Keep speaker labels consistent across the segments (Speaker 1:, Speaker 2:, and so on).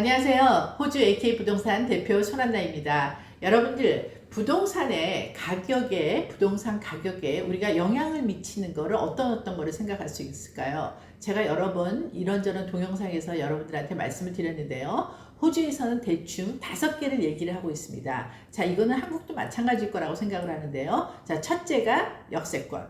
Speaker 1: 안녕하세요. 호주 AK 부동산 대표 손한나입니다. 여러분들 부동산의 가격에 부동산 가격에 우리가 영향을 미치는 거를 어떤 어떤 거를 생각할 수 있을까요? 제가 여러 번 이런저런 동영상에서 여러분들한테 말씀을 드렸는데요. 호주에서는 대충 다섯 개를 얘기를 하고 있습니다. 자, 이거는 한국도 마찬가지일 거라고 생각을 하는데요. 자, 첫째가 역세권.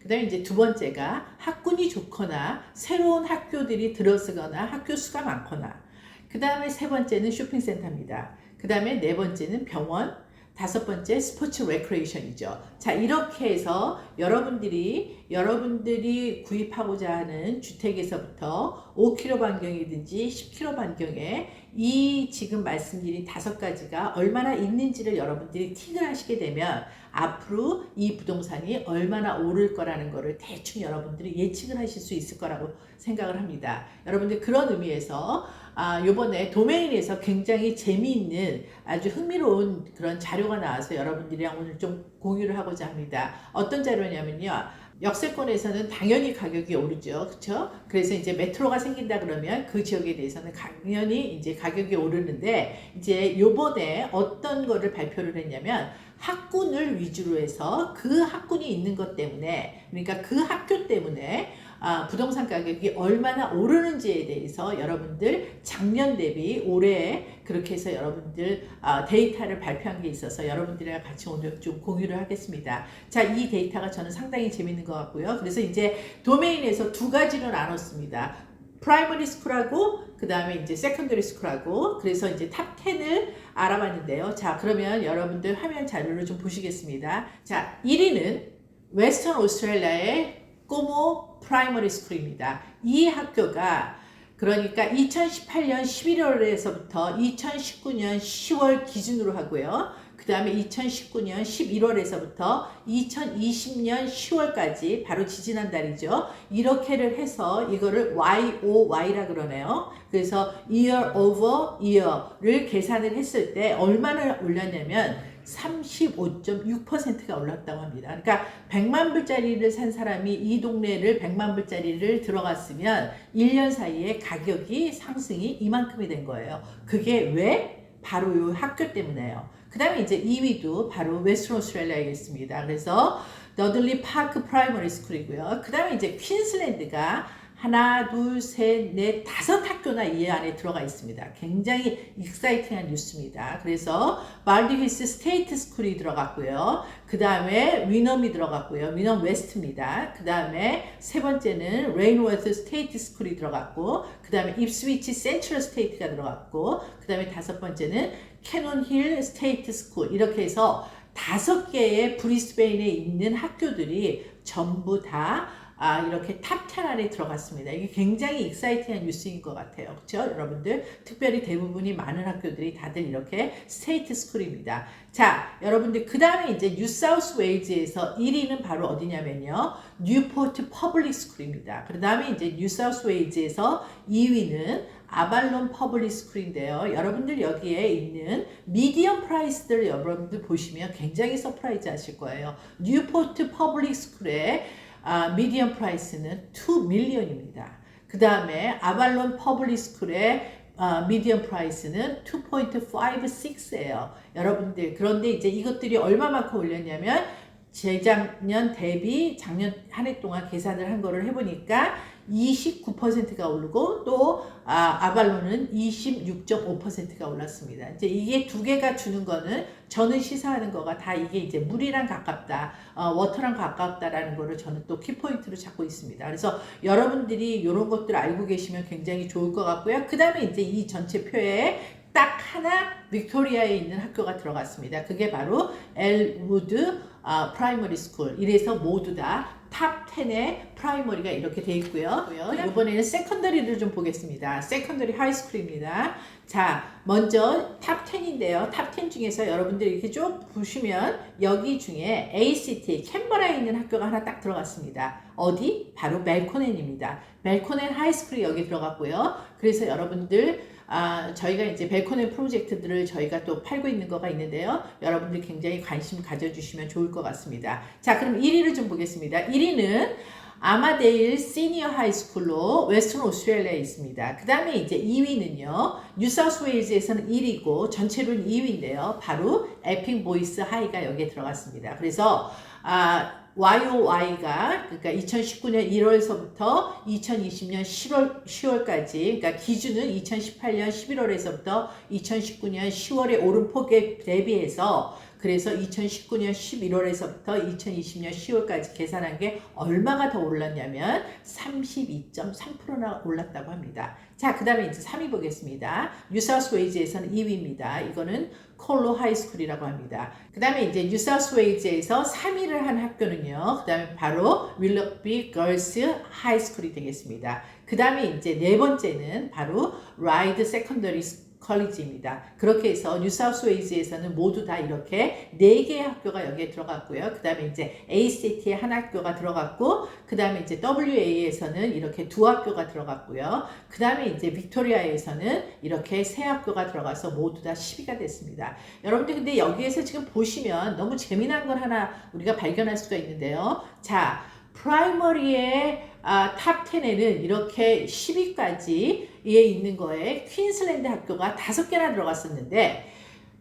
Speaker 1: 그 다음에 이제 두 번째가 학군이 좋거나 새로운 학교들이 들어서거나 학교 수가 많거나 그 다음에 세 번째는 쇼핑센터입니다. 그 다음에 네 번째는 병원, 다섯 번째 스포츠 레크레이션이죠. 자, 이렇게 해서 여러분들이 여러분들이 구입하고자 하는 주택에서부터 5km 반경이든지 10km 반경에 이 지금 말씀드린 다섯 가지가 얼마나 있는지를 여러분들이 틱을 하시게 되면 앞으로 이 부동산이 얼마나 오를 거라는 거를 대충 여러분들이 예측을 하실 수 있을 거라고 생각을 합니다. 여러분들 그런 의미에서 아, 요번에 도메인에서 굉장히 재미있는 아주 흥미로운 그런 자료가 나와서 여러분들이랑 오늘 좀 공유를 하고자 합니다. 어떤 자료냐면요. 역세권에서는 당연히 가격이 오르죠. 그렇죠? 그래서 이제 메트로가 생긴다 그러면 그 지역에 대해서는 당연히 이제 가격이 오르는데 이제 요번에 어떤 거를 발표를 했냐면 학군을 위주로 해서 그 학군이 있는 것 때문에 그러니까 그 학교 때문에 아, 부동산 가격이 얼마나 오르는지에 대해서 여러분들 작년 대비 올해 그렇게 해서 여러분들 아, 데이터를 발표한 게 있어서 여러분들이랑 같이 오늘 좀 공유를 하겠습니다. 자, 이 데이터가 저는 상당히 재밌는 것 같고요. 그래서 이제 도메인에서 두 가지로 나눴습니다. 프라이머리 스쿨하고 그 다음에 이제 세컨더리 스쿨하고 그래서 이제 탑 10을 알아봤는데요. 자, 그러면 여러분들 화면 자료를 좀 보시겠습니다. 자, 1위는 웨스턴 오스트레일리아의 꼬모 프라이머리 스쿨입니다. 이 학교가 그러니까 2018년 11월에서부터 2019년 10월 기준으로 하고요. 그 다음에 2019년 11월에서부터 2020년 10월까지 바로 지지난 달이죠. 이렇게를 해서 이거를 YOY라 그러네요. 그래서 year over year를 계산을 했을 때 얼마나 올렸냐면 35.6%가 올랐다고 합니다. 그러니까 100만 불짜리를 산 사람이 이 동네를 100만 불짜리를 들어갔으면 1년 사이에 가격이 상승이 이만큼이 된 거예요. 그게 왜? 바로 이 학교 때문에요. 그 다음에 이제 2위도 바로 웨스트 오스트레일리아겠습니다. 그래서 너들리 파크 프라이머리 스쿨이고요. 그 다음에 이제 퀸슬랜드가 하나, 둘, 셋, 넷, 다섯 학교나 이 안에 들어가 있습니다. 굉장히 익사이팅한 뉴스입니다. 그래서 말디히스 스테이트 스쿨이 들어갔고요. 그 다음에 위넘이 들어갔고요. 위넘 웨스트입니다. 그 다음에 세 번째는 레인워스 스테이트 스쿨이 들어갔고, 그 다음에 입스위치 센트럴 스테이트가 들어갔고, 그 다음에 다섯 번째는 캐논 힐 스테이트 스쿨 이렇게 해서 다섯 개의 브리스베인에 있는 학교들이 전부 다 아, 이렇게 탑10 안에 들어갔습니다. 이게 굉장히 익사이팅한 뉴스인 것 같아요. 그렇죠? 여러분들 특별히 대부분이 많은 학교들이 다들 이렇게 스테이트 스쿨입니다. 자, 여러분들 그 다음에 이제 뉴사우스 웨일즈에서 1위는 바로 어디냐면요. 뉴포트 퍼블릭 스쿨입니다. 그 다음에 이제 뉴사우스 웨일즈에서 2위는 아발론 퍼블릭 스쿨인데요. 여러분들 여기에 있는 미디엄 프라이스들 여러분들 보시면 굉장히 서프라이즈 하실 거예요. 뉴포트 퍼블릭 스쿨에 아, 미디엄 프라이스는 2 밀리언입니다. 그 다음에 아발론 퍼블릭 스쿨의 아, 미디엄 프라이스는 2.56예요. 여러분들 그런데 이제 이것들이 얼마만큼 올렸냐면 재작년 대비 작년 한 해 동안 계산을 한 거를 해보니까 29%가 오르고 또 아, 아발론은 26.5%가 올랐습니다. 이제 이게 두 개가 주는 거는 저는 시사하는 거가 다 이게 이제 물이랑 가깝다, 어, 워터랑 가깝다라는 거를 저는 또 키포인트로 잡고 있습니다. 그래서 여러분들이 이런 것들 알고 계시면 굉장히 좋을 것 같고요. 그 다음에 이제 이 전체 표에 딱 하나 빅토리아에 있는 학교가 들어갔습니다. 그게 바로 엘우드 아, 프라이머리 스쿨. 이래서 모두 다 탑 10의 프라이머리가 이렇게 돼 있고요. 이번에는 세컨더리를 좀 보겠습니다. 세컨더리 하이스쿨입니다. 자, 먼저 탑 10인데요. 탑 10 중에서 여러분들이 이렇게 쭉 보시면 여기 중에 ACT, 캔버라에 있는 학교가 하나 딱 들어갔습니다. 어디? 바로 멜코넨입니다. 멜코넨 하이스쿨이 여기 들어갔고요. 그래서 여러분들 아, 저희가 이제 벨코넨 프로젝트들을 저희가 또 팔고 있는 거가 있는데요. 여러분들 굉장히 관심 가져주시면 좋을 것 같습니다. 자, 그럼 1위를 좀 보겠습니다. 1위는 아마데일 시니어 하이스쿨로 웨스턴 오스트레일리아에 있습니다. 그 다음에 이제 2위는요. 뉴사우스웨일즈에서는 1위고 전체로는 2위인데요. 바로 에핑 보이스 하이가 여기에 들어갔습니다. 그래서 아 YOY가 그러니까 2019년 1월서부터 2020년 10월 10월까지 그러니까 기준은 2018년 11월에서부터 2019년 10월에 오른 폭에 대비해서 그래서 2019년 11월에서부터 2020년 10월까지 계산한 게 얼마가 더 올랐냐면 32.3%나 올랐다고 합니다. 자, 그 다음에 이제 3위 보겠습니다. 뉴사우스 웨이즈에서는 2위입니다. 이거는 콜로 하이스쿨이라고 합니다. 그 다음에 이제 뉴사우스 웨이즈에서 3위를 한 학교는요. 그 다음에 바로 윌럭비 걸스 하이스쿨이 되겠습니다. 그 다음에 이제 네 번째는 바로 라이드 세컨더리 컬리지입니다. 그렇게 해서 뉴사우스 웨이즈에서는 모두 다 이렇게 네 개의 학교가 여기에 들어갔고요. 그 다음에 이제 ACT에 한 학교가 들어갔고, 그 다음에 이제 WA에서는 이렇게 두 학교가 들어갔고요. 그 다음에 이제 빅토리아에서는 이렇게 세 학교가 들어가서 모두 다 10위가 됐습니다. 여러분들 근데 여기에서 지금 보시면 너무 재미난 걸 하나 우리가 발견할 수가 있는데요. 자, 프라이머리의 아, 탑 10에는 이렇게 10위까지 에 있는 거에 퀸슬랜드 학교가 다섯 개나 들어갔었는데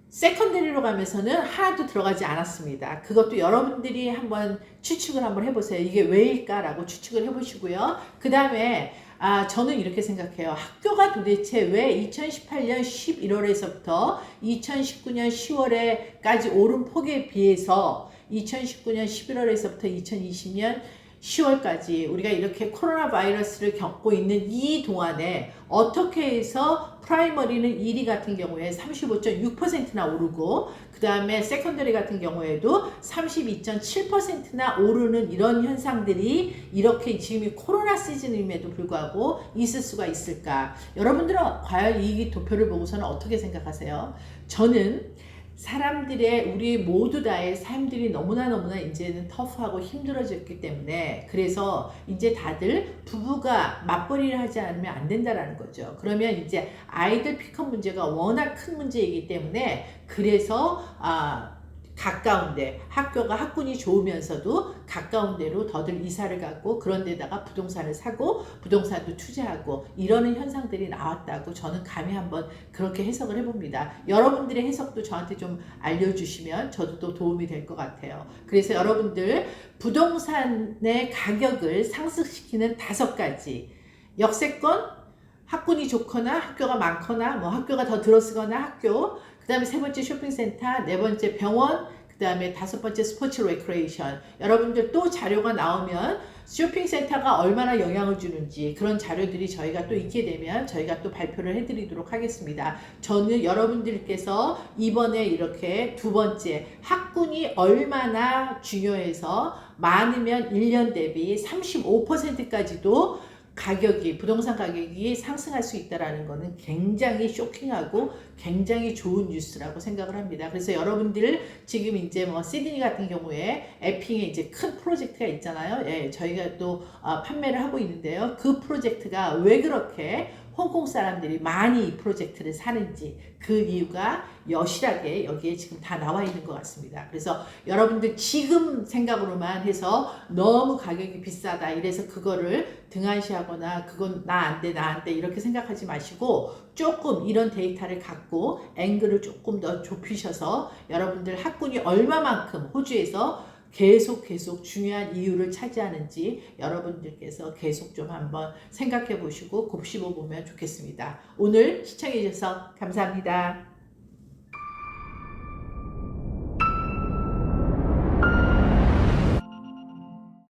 Speaker 1: 세컨더리로 가면서는 하나도 들어가지 않았습니다. 그것도 여러분들이 한번 추측을 한번 해보세요. 이게 왜일까라고 추측을 해보시고요. 그 다음에 아, 저는 이렇게 생각해요. 학교가 도대체 왜 2018년 11월에서부터 2019년 10월에까지 오른 폭에 비해서 2019년 11월에서부터 2020년 10월까지 우리가 이렇게 코로나 바이러스를 겪고 있는 이 동안에 어떻게 해서 프라이머리는 1위 같은 경우에 35.6%나 오르고 그 다음에 세컨더리 같은 경우에도 32.7%나 오르는 이런 현상들이 이렇게 지금이 코로나 시즌임에도 불구하고 있을 수가 있을까? 여러분들은 과연 이 도표를 보고서는 어떻게 생각하세요? 저는 사람들의 우리 모두 다의 삶들이 너무나 너무나 이제는 터프하고 힘들어졌기 때문에 그래서 이제 다들 부부가 맞벌이를 하지 않으면 안 된다라는 거죠. 그러면 이제 아이들 피컷 문제가 워낙 큰 문제이기 때문에 그래서 아 가까운데 학교가 학군이 좋으면서도 가까운 데로 더들 이사를 가고 그런 데다가 부동산을 사고 부동산도 투자하고 이러는 현상들이 나왔다고 저는 감히 한번 그렇게 해석을 해봅니다. 여러분들의 해석도 저한테 좀 알려주시면 저도 또 도움이 될 것 같아요. 그래서 여러분들 부동산의 가격을 상승시키는 다섯 가지 역세권 학군이 좋거나 학교가 많거나 뭐 학교가 더 들어서거나 학교 그 다음에 세 번째 쇼핑센터, 네 번째 병원, 그 다음에 다섯 번째 스포츠 레크레이션. 여러분들 또 자료가 나오면 쇼핑센터가 얼마나 영향을 주는지 그런 자료들이 저희가 또 있게 되면 저희가 또 발표를 해드리도록 하겠습니다. 저는 여러분들께서 이번에 이렇게 두 번째 학군이 얼마나 중요해서 많으면 1년 대비 35%까지도 가격이 부동산 가격이 상승할 수 있다라는 것은 굉장히 쇼킹하고 굉장히 좋은 뉴스라고 생각을 합니다. 그래서 여러분들 지금 이제 뭐 시드니 같은 경우에 에핑에 이제 큰 프로젝트가 있잖아요. 예, 저희가 또 어, 판매를 하고 있는데요. 그 프로젝트가 왜 그렇게 홍콩 사람들이 많이 이 프로젝트를 사는지 그 이유가 여실하게 여기에 지금 다 나와 있는 것 같습니다. 그래서 여러분들 지금 생각으로만 해서 너무 가격이 비싸다 이래서 그거를 등한시하거나 그건 나 안 돼, 나 안 돼 이렇게 생각하지 마시고 조금 이런 데이터를 갖고 앵글을 조금 더 좁히셔서 여러분들 학군이 얼마만큼 호주에서 계속 계속 중요한 이유를 차지하는지 여러분들께서 계속 좀 한번 생각해 보시고 곱씹어 보면 좋겠습니다. 오늘 시청해 주셔서 감사합니다.